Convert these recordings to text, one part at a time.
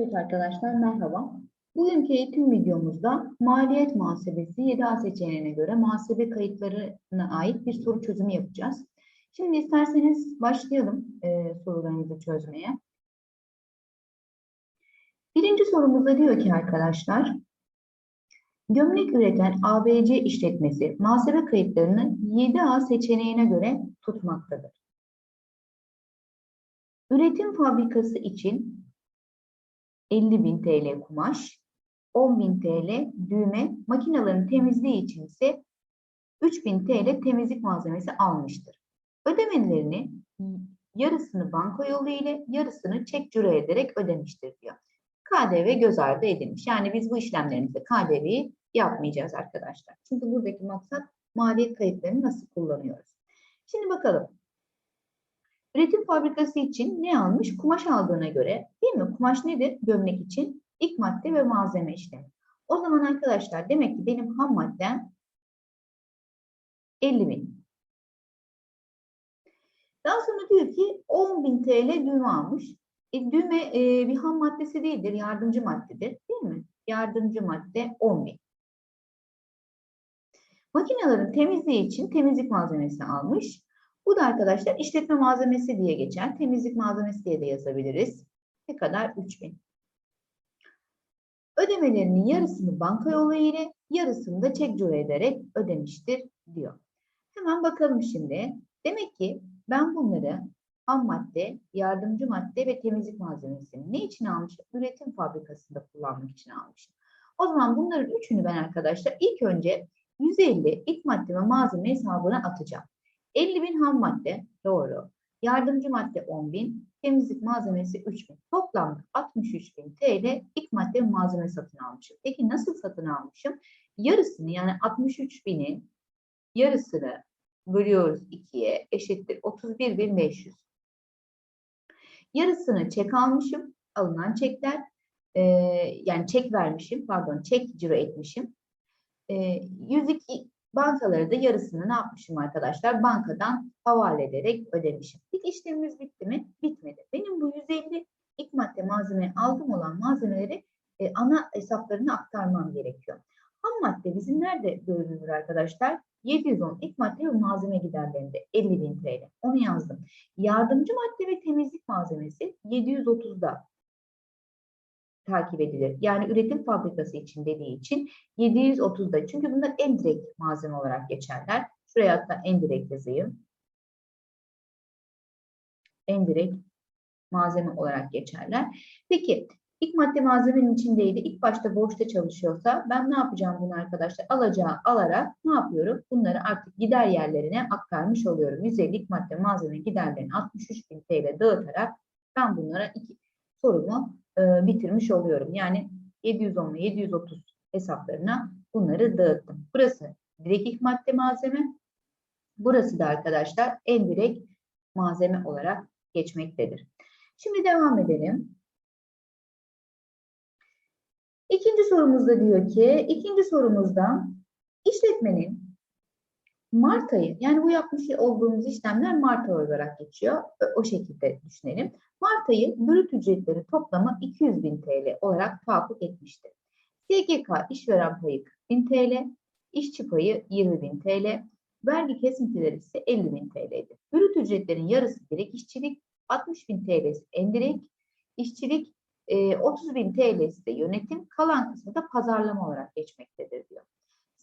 Evet arkadaşlar merhaba. Bugünkü eğitim videomuzda maliyet muhasebesi 7A seçeneğine göre muhasebe kayıtlarına ait bir soru çözümü yapacağız. Şimdi isterseniz başlayalım e, sorularımızı çözmeye. Birinci sorumuzda diyor ki arkadaşlar, gömlek üreten ABC işletmesi muhasebe kayıtlarını 7A seçeneğine göre tutmaktadır. Üretim fabrikası için 50.000 TL kumaş, 10.000 TL düğme, makinelerin temizliği için ise 3.000 TL temizlik malzemesi almıştır. Ödemelerini yarısını banka yolu ile yarısını çek cüre ederek ödemiştir diyor. KDV göz ardı edilmiş. Yani biz bu işlemlerimizde KDV'yi yapmayacağız arkadaşlar. Çünkü buradaki maksat maliyet kayıtlarını nasıl kullanıyoruz. Şimdi bakalım. Üretim fabrikası için ne almış? Kumaş aldığına göre değil mi? Kumaş nedir? Gömlek için ilk madde ve malzeme işlemi. O zaman arkadaşlar demek ki benim ham maddem 50 bin. Daha sonra diyor ki 10 bin TL düğme almış. E, düğme e, bir ham maddesi değildir, yardımcı maddedir değil mi? Yardımcı madde 10 bin. Makinelerin temizliği için temizlik malzemesi almış. Bu da arkadaşlar işletme malzemesi diye geçer. Temizlik malzemesi diye de yazabiliriz. Ne kadar? 3000. Ödemelerinin yarısını banka yolu ile yarısını da çek cüre ederek ödemiştir diyor. Hemen bakalım şimdi. Demek ki ben bunları ham madde, yardımcı madde ve temizlik malzemesini ne için almışım? Üretim fabrikasında kullanmak için almışım. O zaman bunların üçünü ben arkadaşlar ilk önce 150 ilk madde ve malzeme hesabına atacağım. 50 bin ham madde doğru. Yardımcı madde 10 bin. Temizlik malzemesi 3 bin. Toplamda 63 bin TL ilk madde malzeme satın almışım. Peki nasıl satın almışım? Yarısını yani 63 binin yarısını bölüyoruz 2'ye eşittir 31 bin 500. Yarısını çek almışım. Alınan çekler e, yani çek vermişim pardon çek ciro etmişim. E, 102 Bankaları da yarısını ne yapmışım arkadaşlar? Bankadan havale ederek ödemişim. İlk işlemimiz bitti mi? Bitmedi. Benim bu 150 ilk madde malzeme aldım olan malzemeleri e, ana hesaplarına aktarmam gerekiyor. Ham madde bizim nerede bölünür arkadaşlar? 710 ilk madde ve malzeme giderlerinde 50 bin TL. Onu yazdım. Yardımcı madde ve temizlik malzemesi 730'da takip edilir. Yani üretim fabrikası için dediği için 730'da. Çünkü bunlar en direkt malzeme olarak geçerler. Şuraya hatta en direkt yazayım. En direkt malzeme olarak geçerler. Peki ilk madde malzemenin içindeydi. İlk başta boşta çalışıyorsa ben ne yapacağım bunu arkadaşlar? Alacağı alarak ne yapıyorum? Bunları artık gider yerlerine aktarmış oluyorum. 150 ilk madde malzeme giderlerini 63 bin TL dağıtarak ben bunlara iki sorumu e, bitirmiş oluyorum. Yani 710 ve 730 hesaplarına bunları dağıttım. Burası direkt madde malzeme. Burası da arkadaşlar en direkt malzeme olarak geçmektedir. Şimdi devam edelim. İkinci sorumuzda diyor ki, ikinci sorumuzda işletmenin Mart ayı, yani bu yapmış olduğumuz işlemler Mart ayı olarak geçiyor. O şekilde düşünelim. Mart ayı brüt ücretleri toplamı 200 bin TL olarak tahakkuk etmiştir. SGK işveren payı 40 bin TL, işçi payı 20 bin TL, vergi kesintileri ise 50 bin TL'dir. Brüt ücretlerin yarısı direkt işçilik, 60 bin TL'si endirekt işçilik, 30 bin TL'si de yönetim, kalan kısmı da pazarlama olarak geçmektedir diyor.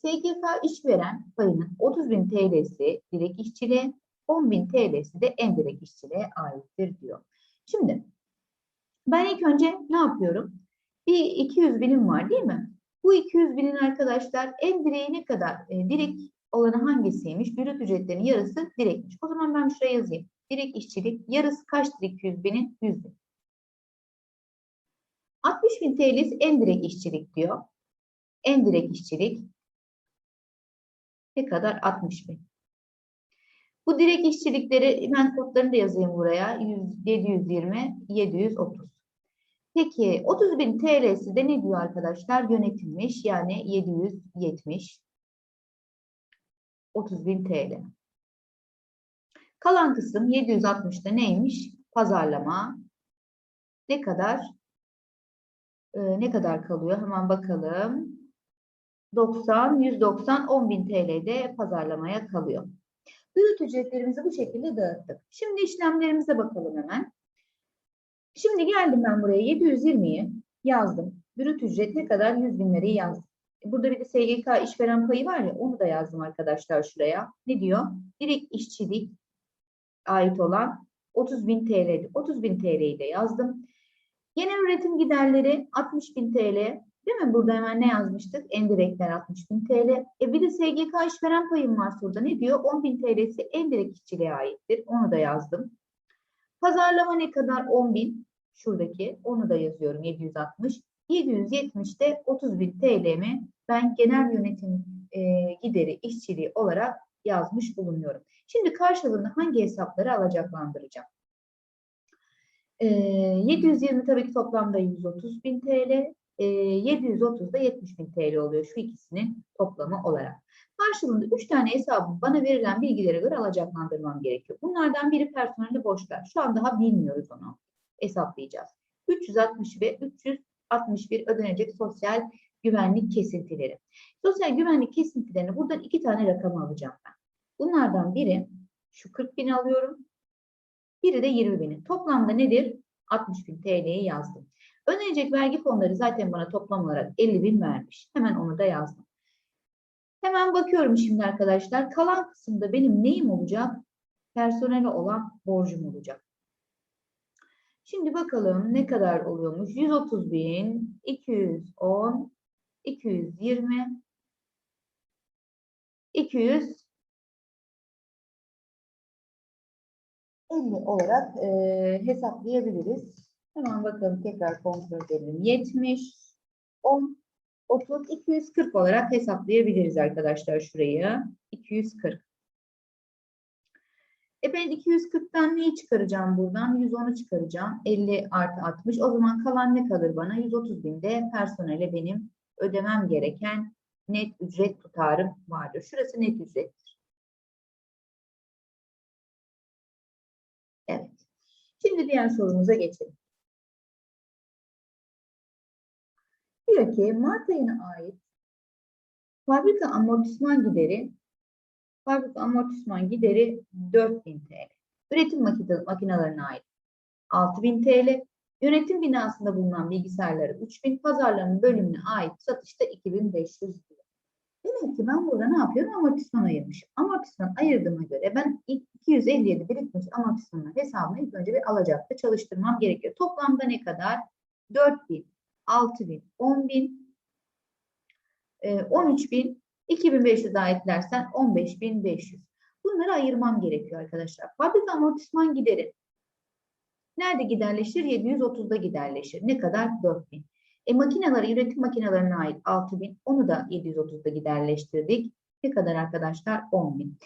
SGK işveren payının 30 bin TL'si direkt işçiliğe, 10 bin TL'si de endirekt işçiliğe aittir diyor. Şimdi ben ilk önce ne yapıyorum? Bir 200 binim var değil mi? Bu 200 binin arkadaşlar en direği ne kadar? E, direkt olanı hangisiymiş? Brüt ücretlerinin yarısı direktmiş. O zaman ben şuraya yazayım. Direkt işçilik yarısı kaçtır 200 binin? 100 bin. 60 bin TL'si en direkt işçilik diyor. En direkt işçilik ne kadar? 60 bin. Bu direkt işçilikleri ben kodlarını da yazayım buraya. 720, 730. Peki 30 bin TL'si de ne diyor arkadaşlar? Yönetilmiş yani 770. 30 bin TL. Kalan kısım 760'da neymiş? Pazarlama. Ne kadar? e, ne kadar kalıyor? Hemen bakalım. 90, 190, 10.000 TL'de pazarlamaya kalıyor. Brüt ücretlerimizi bu şekilde dağıttık. Şimdi işlemlerimize bakalım hemen. Şimdi geldim ben buraya 720'yi yazdım. Brüt ücret ne kadar? 100 bin lirayı yazdım. E, Burada bir de SGK işveren payı var ya onu da yazdım arkadaşlar şuraya. Ne diyor? Direkt işçilik ait olan 30 bin TL. 30 bin TL'yi de yazdım. Genel üretim giderleri 60 bin TL. Değil mi? Burada hemen ne yazmıştık? Endirektler 60 bin TL. E bir de SGK işveren payım var burada. Ne diyor? 10 bin TL'si endirekt işçiliğe aittir. Onu da yazdım. Pazarlama ne kadar? 10 bin. Şuradaki. Onu da yazıyorum. 760. 770 de 30 bin TL'mi ben genel yönetim e, gideri işçiliği olarak yazmış bulunuyorum. Şimdi karşılığında hangi hesapları alacaklandıracağım? E, 720 tabii ki toplamda 130 bin TL. E, 730 da 70 bin TL oluyor şu ikisinin toplamı olarak. Karşılığında 3 tane hesabı bana verilen bilgilere göre alacaklandırmam gerekiyor. Bunlardan biri personelde boşlar. Şu an daha bilmiyoruz onu. Hesaplayacağız. 360 ve 361 ödenecek sosyal güvenlik kesintileri. Sosyal güvenlik kesintilerini buradan iki tane rakam alacağım ben. Bunlardan biri şu 40 bin alıyorum. Biri de 20 bini. Toplamda nedir? 60 bin TL'yi yazdım. Ödenecek vergi fonları zaten bana toplam olarak 50 bin vermiş. Hemen onu da yazdım. Hemen bakıyorum şimdi arkadaşlar. Kalan kısımda benim neyim olacak? Personele olan borcum olacak. Şimdi bakalım ne kadar oluyormuş? 130 bin, 210, 220, 200, 50 olarak e, hesaplayabiliriz. Hemen bakalım tekrar kontrol edelim. 70, 10, 30, 240 olarak hesaplayabiliriz arkadaşlar şurayı. 240. E ben 240'tan neyi çıkaracağım buradan? 110'u çıkaracağım. 50 artı 60. O zaman kalan ne kalır bana? 130 binde personele benim ödemem gereken net ücret tutarım vardır. Şurası net ücrettir. Evet. Şimdi diğer sorumuza geçelim. Diyor ki Mart ayına ait fabrika amortisman gideri fabrika amortisman gideri 4000 TL. Üretim makine- makinelerine ait 6000 TL. Yönetim binasında bulunan bilgisayarları 3000, pazarlama bölümüne ait satışta 2500 lira. Demek ki ben burada ne yapıyorum? Amortisman ayırmışım. Amortisman ayırdığıma göre ben ilk 257 birikmiş amortismanın hesabını ilk önce bir alacakta çalıştırmam gerekiyor. Toplamda ne kadar? 4000, 6000, 10000, e, 13000, 2500 daha eklersen 15500. Bunları ayırmam gerekiyor arkadaşlar. Fabrika amortisman gideri. Nerede giderleşir? 730'da giderleşir. Ne kadar? 4000. E makineleri, üretim makinelerine ait 6000. Onu da 730'da giderleştirdik. Ne kadar arkadaşlar? 10000.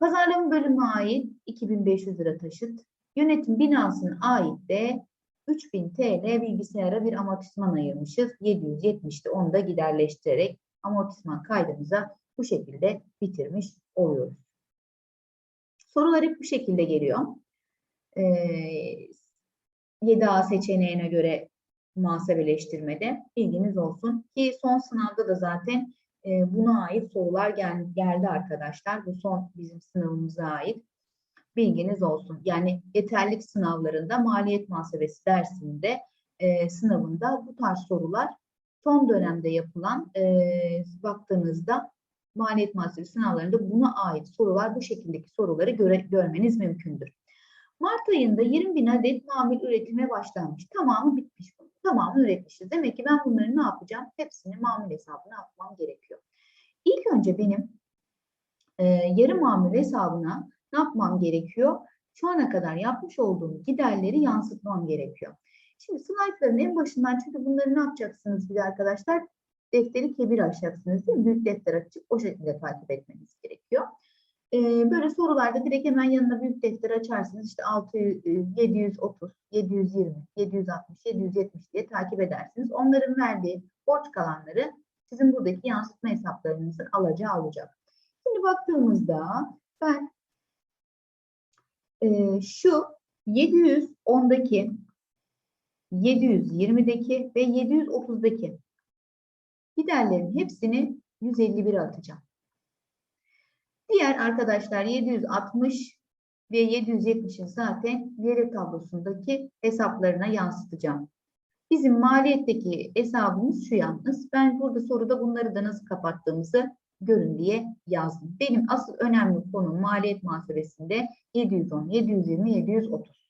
Pazarlama bölümüne ait 2500 lira taşıt. Yönetim binasına ait de 3000 TL bilgisayara bir amortisman ayırmışız. 770'te onu da giderleştirerek amortisman kaydımıza bu şekilde bitirmiş oluyoruz. Sorular hep bu şekilde geliyor. Ee, 7A seçeneğine göre muhasebeleştirmede bilginiz olsun ki son sınavda da zaten e, buna ait sorular gel geldi arkadaşlar. Bu son bizim sınavımıza ait bilginiz olsun. Yani yeterlik sınavlarında maliyet muhasebesi dersinde e, sınavında bu tarz sorular son dönemde yapılan e, baktığınızda maliyet muhasebesi sınavlarında buna ait sorular bu şekildeki soruları göre, görmeniz mümkündür. Mart ayında 20 bin adet mamul üretime başlanmış. Tamamı bitmiş. Tamamı üretmişiz. Demek ki ben bunları ne yapacağım? Hepsini mamul hesabına atmam gerekiyor. İlk önce benim e, yarı mamul hesabına ne yapmam gerekiyor? Şu ana kadar yapmış olduğum giderleri yansıtmam gerekiyor. Şimdi slaytların en başından çünkü bunları ne yapacaksınız bir arkadaşlar? Defteri kebir açacaksınız değil mi? Büyük defter açıp o şekilde takip etmeniz gerekiyor. Ee, böyle sorularda direkt hemen yanına büyük defter açarsınız. İşte 600, 730, 720, 760, 770 diye takip edersiniz. Onların verdiği borç kalanları sizin buradaki yansıtma hesaplarınızın alacağı olacak. Şimdi baktığımızda ben e, şu 710'daki 720'deki ve 730'daki giderlerin hepsini 151'e atacağım. Diğer arkadaşlar 760 ve 770'in zaten veri tablosundaki hesaplarına yansıtacağım. Bizim maliyetteki hesabımız şu yalnız. Ben burada soruda bunları da nasıl kapattığımızı görün diye yazdım. Benim asıl önemli konum maliyet muhasebesinde 710, 720, 730.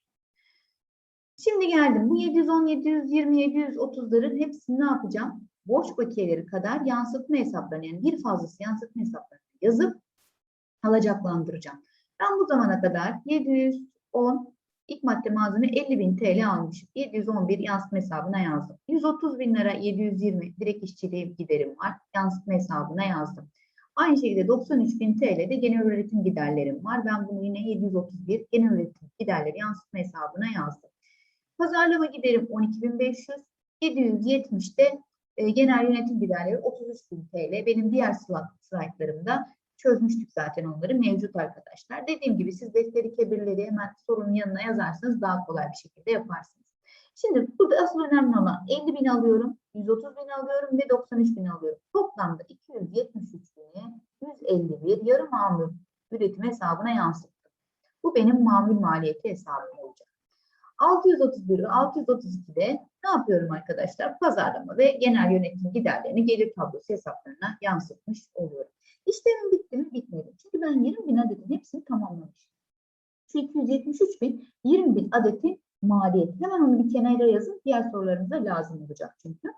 Şimdi geldim. Bu 710, 720, 730'ların hepsini ne yapacağım? Borç bakiyeleri kadar yansıtma hesaplarını yani bir fazlası yansıtma hesaplarını yazıp alacaklandıracağım. Ben bu zamana kadar 710 ilk madde malzeme 50.000 TL almışım. 711 yansıtma hesabına yazdım. 130 bin lira 720 direkt işçiliği giderim var. Yansıtma hesabına yazdım. Aynı şekilde 93 bin TL de genel üretim giderlerim var. Ben bunu yine 731 genel üretim giderleri yansıtma hesabına yazdım. Pazarlama giderim 12.500. 770 de e, genel yönetim giderleri 33 bin TL. Benim diğer slaytlarımda çözmüştük zaten onları mevcut arkadaşlar. Dediğim gibi siz defteri kebirleri hemen sorunun yanına yazarsanız daha kolay bir şekilde yaparsınız. Şimdi burada asıl önemli olan 50 bin alıyorum, 130 bin alıyorum ve 93 bin alıyorum. Toplamda 273 bini 151 yarı mamul üretim hesabına yansıttım. Bu benim mamul maliyeti hesabım olacak. 631 ve 632'de ne yapıyorum arkadaşlar? Pazarlama ve genel yönetim giderlerini gelir tablosu hesaplarına yansıtmış oluyorum. İşlemim bitti mi? Bitmedi. Çünkü ben 20 bin adetin hepsini tamamlamışım. Şu 273 bin 20 bin adetin maliyeti. Hemen onu bir kenara yazın. Diğer sorularımıza lazım olacak çünkü.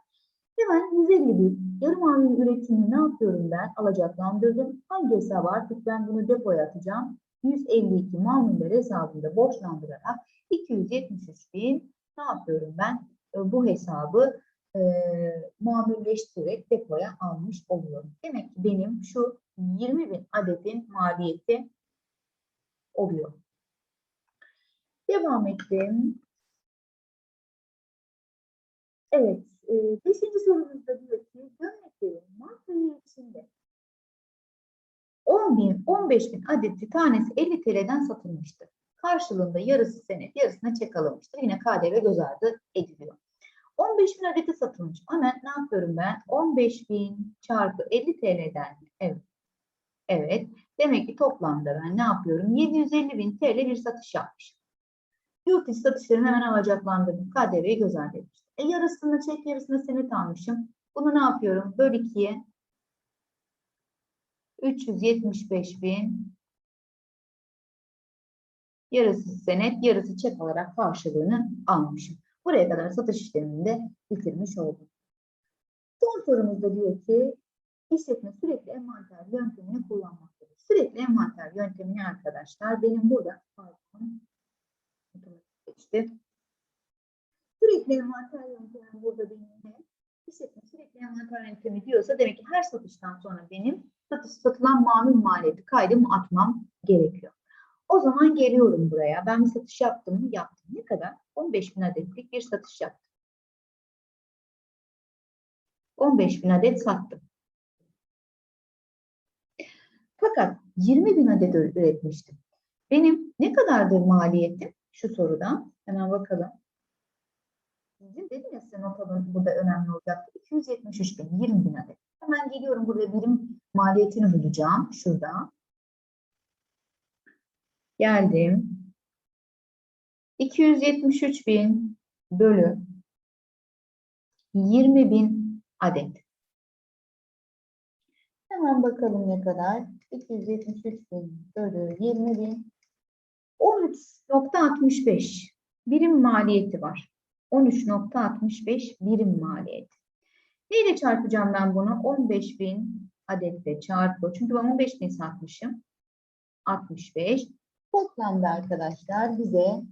Hemen 150 bin yarı mamul üretimini ne yapıyorum ben? Alacaklandırdım. Hangi hesaba artık ben bunu depoya atacağım? 152 mamuller hesabında borçlandırarak 273 bin ne yapıyorum ben? E, bu hesabı e, muamilleştirerek depoya almış oluyorum. Demek ki benim şu 20 bin adetin maliyeti oluyor. Devam ettim. Evet, e, beşinci sorumuzda diyor ki gömleklerin Mart ayı içinde 10 bin, 15 bin adeti tanesi 50 TL'den satılmıştır. Karşılığında yarısı senet, yarısına çek alınmıştır. Yine KDV göz ardı ediliyor. 15 bin adeti satılmış. Hemen ne yapıyorum ben? 15 bin çarpı 50 TL'den. Evet. Evet. Demek ki toplamda ben ne yapıyorum? 750 bin TL bir satış yapmışım. Yurt dışı satışlarını hemen alacaklandırdım. KDV'yi göz ardı etmiştim. E yarısını çek, yarısını senet almışım. Bunu ne yapıyorum? Böl 2'ye 375 bin yarısı senet, yarısı çek olarak karşılığını almışım. Buraya kadar satış işlemini de bitirmiş oldum. Son sorumuzda diyor ki işletme sürekli envanter yöntemini kullanmaktadır. Sürekli envanter yöntemini arkadaşlar benim burada pardon, işte sürekli envanter yöntemi burada benim ne? Sürekli envanter yöntemi diyorsa demek ki her satıştan sonra benim satış satılan mamul maliyeti kaydımı atmam gerekiyor. O zaman geliyorum buraya. Ben bir satış yaptım? Yaptım. Ne kadar? 15 bin adetlik bir satış yaptım. 15 bin adet sattım. Fakat 20 bin adet üretmiştim. Benim ne kadardır maliyetim? Şu sorudan. Hemen bakalım. Sizin dedim ya size not alın burada önemli olacak. 273 bin, 20 bin adet. Hemen geliyorum burada birim maliyetini bulacağım. Şurada. Geldim. 273 bin bölü 20 bin adet. Hemen bakalım ne kadar. 273 bin bölü 20 bin. 13.65 birim maliyeti var. 13.65 birim maliyeti. Neyle çarpacağım ben bunu? 15 bin adetle çarpı. Çünkü ben 15 bin satmışım. 65. Toplamda arkadaşlar bize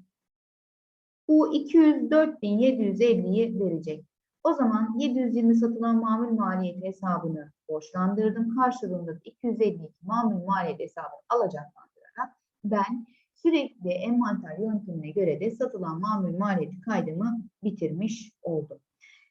bu 204.750'yi verecek. O zaman 720 satılan mamul maliyeti hesabını borçlandırdım. Karşılığında 252 mamul maliyeti hesabını alacaklandırarak ben sürekli envanter yöntemine göre de satılan mamul maliyeti kaydımı bitirmiş oldum.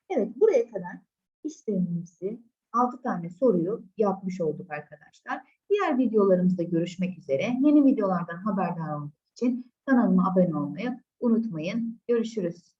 Evet buraya kadar işlemimizi 6 tane soruyu yapmış olduk arkadaşlar. Diğer videolarımızda görüşmek üzere. Yeni videolardan haberdar olmak için kanalıma abone olmayı unutmayın. Görüşürüz.